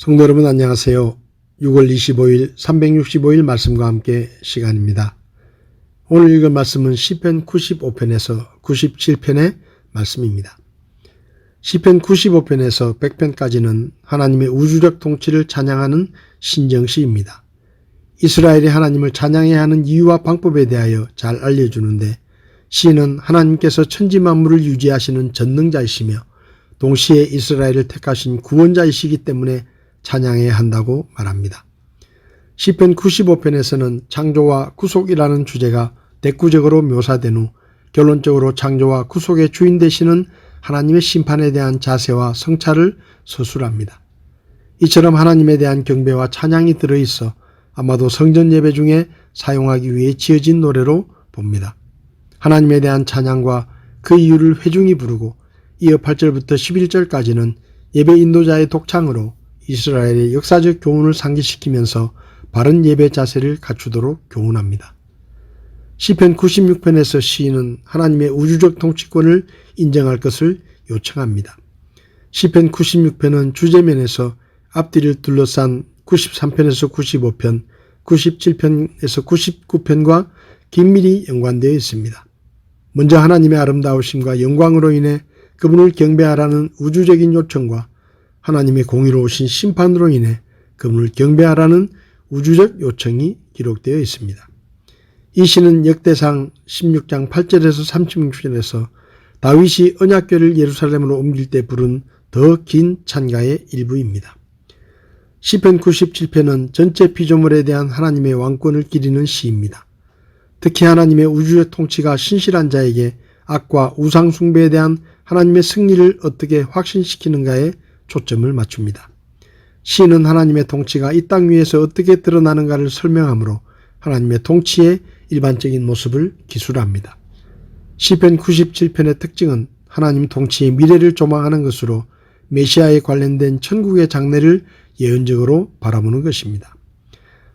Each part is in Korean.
성도 여러분 안녕하세요. 6월 25일 365일 말씀과 함께 시간입니다. 오늘 읽은 말씀은 시편 95편에서 97편의 말씀입니다. 시편 95편에서 100편까지는 하나님의 우주적 통치를 찬양하는 신정시입니다. 이스라엘이 하나님을 찬양해야 하는 이유와 방법에 대하여 잘 알려주는데 시인은 하나님께서 천지 만물을 유지하시는 전능자이시며 동시에 이스라엘을 택하신 구원자이시기 때문에 찬양해야 한다고 말합니다. 시편 95편에서는 창조와 구속이라는 주제가 대구적으로 묘사된 후 결론적으로 창조와 구속의 주인 되시는 하나님의 심판에 대한 자세와 성찰을 서술합니다. 이처럼 하나님에 대한 경배와 찬양이 들어있어 아마도 성전 예배 중에 사용하기 위해 지어진 노래로 봅니다. 하나님에 대한 찬양과 그 이유를 회중이 부르고 이어 8절부터 11절까지는 예배 인도자의 독창으로 이스라엘의 역사적 교훈을 상기시키면서 바른 예배 자세를 갖추도록 교훈합니다. 시편 96편에서 시인은 하나님의 우주적 통치권을 인정할 것을 요청합니다. 시편 96편은 주제면에서 앞뒤를 둘러싼 93편에서 95편, 97편에서 99편과 긴밀히 연관되어 있습니다. 먼저 하나님의 아름다우심과 영광으로 인해 그분을 경배하라는 우주적인 요청과 하나님의 공의로우신 심판으로 인해 그분을 경배하라는 우주적 요청이 기록되어 있습니다. 이 시는 역대상 16장 8절에서 36절에서 다윗이 언약궤를 예루살렘으로 옮길 때 부른 더 긴 찬가의 일부입니다. 시편 97편은 전체 피조물에 대한 하나님의 왕권을 기리는 시입니다. 특히 하나님의 우주의 통치가 신실한 자에게 악과 우상 숭배에 대한 하나님의 승리를 어떻게 확신시키는가에 초점을 맞춥니다. 시는 하나님의 통치가 이 땅 위에서 어떻게 드러나는가를 설명하므로 하나님의 통치의 일반적인 모습을 기술합니다. 시편 97편의 특징은 하나님 통치의 미래를 조망하는 것으로 메시아에 관련된 천국의 장래를 예언적으로 바라보는 것입니다.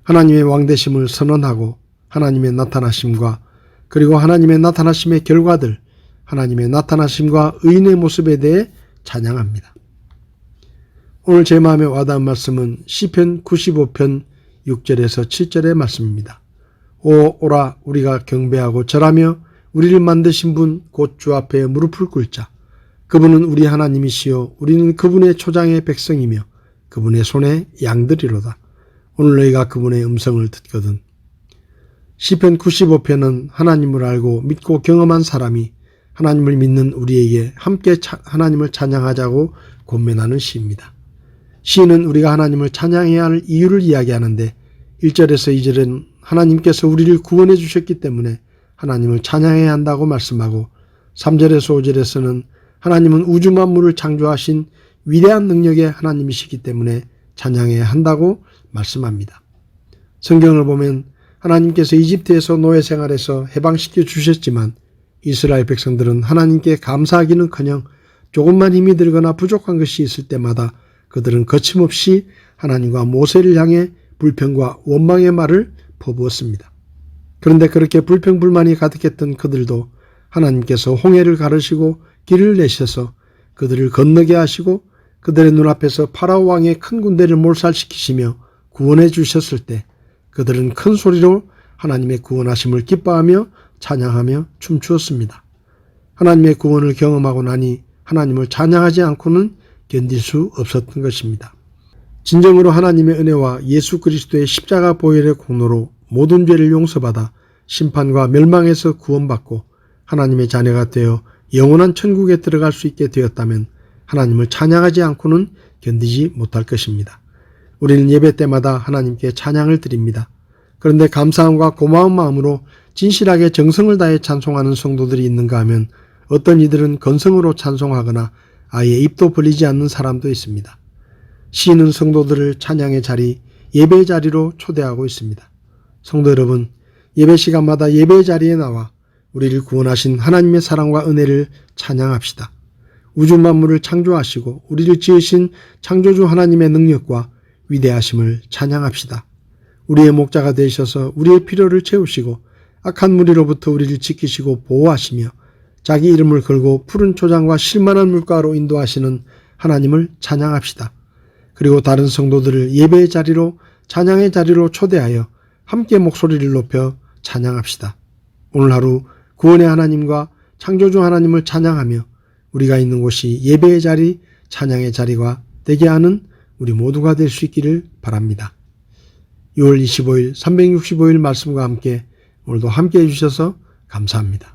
하나님의 왕대심을 선언하고 하나님의 나타나심과 그리고 하나님의 나타나심의 결과들, 하나님의 나타나심과 의인의 모습에 대해 찬양합니다. 오늘 제 마음에 와닿은 말씀은 시편 95편 6절에서 7절의 말씀입니다. 오 오라 우리가 경배하고 절하며 우리를 만드신 분 곧 주 앞에 무릎을 꿇자. 그분은 우리 하나님이시요 우리는 그분의 초장의 백성이며 그분의 손에 양들이로다. 오늘 너희가 그분의 음성을 듣거든. 시편 95편은 하나님을 알고 믿고 경험한 사람이 하나님을 믿는 우리에게 함께 하나님을 찬양하자고 권면하는 시입니다. 시인은 우리가 하나님을 찬양해야 할 이유를 이야기하는데 1절에서 2절은 하나님께서 우리를 구원해 주셨기 때문에 하나님을 찬양해야 한다고 말씀하고 3절에서 5절에서는 하나님은 우주 만물을 창조하신 위대한 능력의 하나님이시기 때문에 찬양해야 한다고 말씀합니다. 성경을 보면 하나님께서 이집트에서 노예 생활에서 해방시켜 주셨지만 이스라엘 백성들은 하나님께 감사하기는커녕 조금만 힘이 들거나 부족한 것이 있을 때마다 그들은 거침없이 하나님과 모세를 향해 불평과 원망의 말을 퍼부었습니다. 그런데 그렇게 불평불만이 가득했던 그들도 하나님께서 홍해를 가르시고 길을 내셔서 그들을 건너게 하시고 그들의 눈앞에서 파라오 왕의 큰 군대를 몰살시키시며 구원해 주셨을 때 그들은 큰 소리로 하나님의 구원하심을 기뻐하며 찬양하며 춤추었습니다. 하나님의 구원을 경험하고 나니 하나님을 찬양하지 않고는 견딜 수 없었던 것입니다. 진정으로 하나님의 은혜와 예수 그리스도의 십자가 보혈의 공로로 모든 죄를 용서받아 심판과 멸망에서 구원받고 하나님의 자녀가 되어 영원한 천국에 들어갈 수 있게 되었다면 하나님을 찬양하지 않고는 견디지 못할 것입니다. 우리는 예배 때마다 하나님께 찬양을 드립니다. 그런데 감사함과 고마운 마음으로 진실하게 정성을 다해 찬송하는 성도들이 있는가 하면 어떤 이들은 건성으로 찬송하거나 아예 입도 벌리지 않는 사람도 있습니다. 시인은 성도들을 찬양의 자리, 예배 자리로 초대하고 있습니다. 성도 여러분, 예배 시간마다 예배 자리에 나와 우리를 구원하신 하나님의 사랑과 은혜를 찬양합시다. 우주 만물을 창조하시고 우리를 지으신 창조주 하나님의 능력과 위대하심을 찬양합시다. 우리의 목자가 되셔서 우리의 필요를 채우시고 악한 무리로부터 우리를 지키시고 보호하시며 자기 이름을 걸고 푸른 초장과 실만한 물가로 인도하시는 하나님을 찬양합시다. 그리고 다른 성도들을 예배의 자리로 찬양의 자리로 초대하여 함께 목소리를 높여 찬양합시다. 오늘 하루 구원의 하나님과 창조주 하나님을 찬양하며 우리가 있는 곳이 예배의 자리, 찬양의 자리가 되게 하는 우리 모두가 될 수 있기를 바랍니다. 6월 25일 365일 말씀과 함께 오늘도 함께 해주셔서 감사합니다.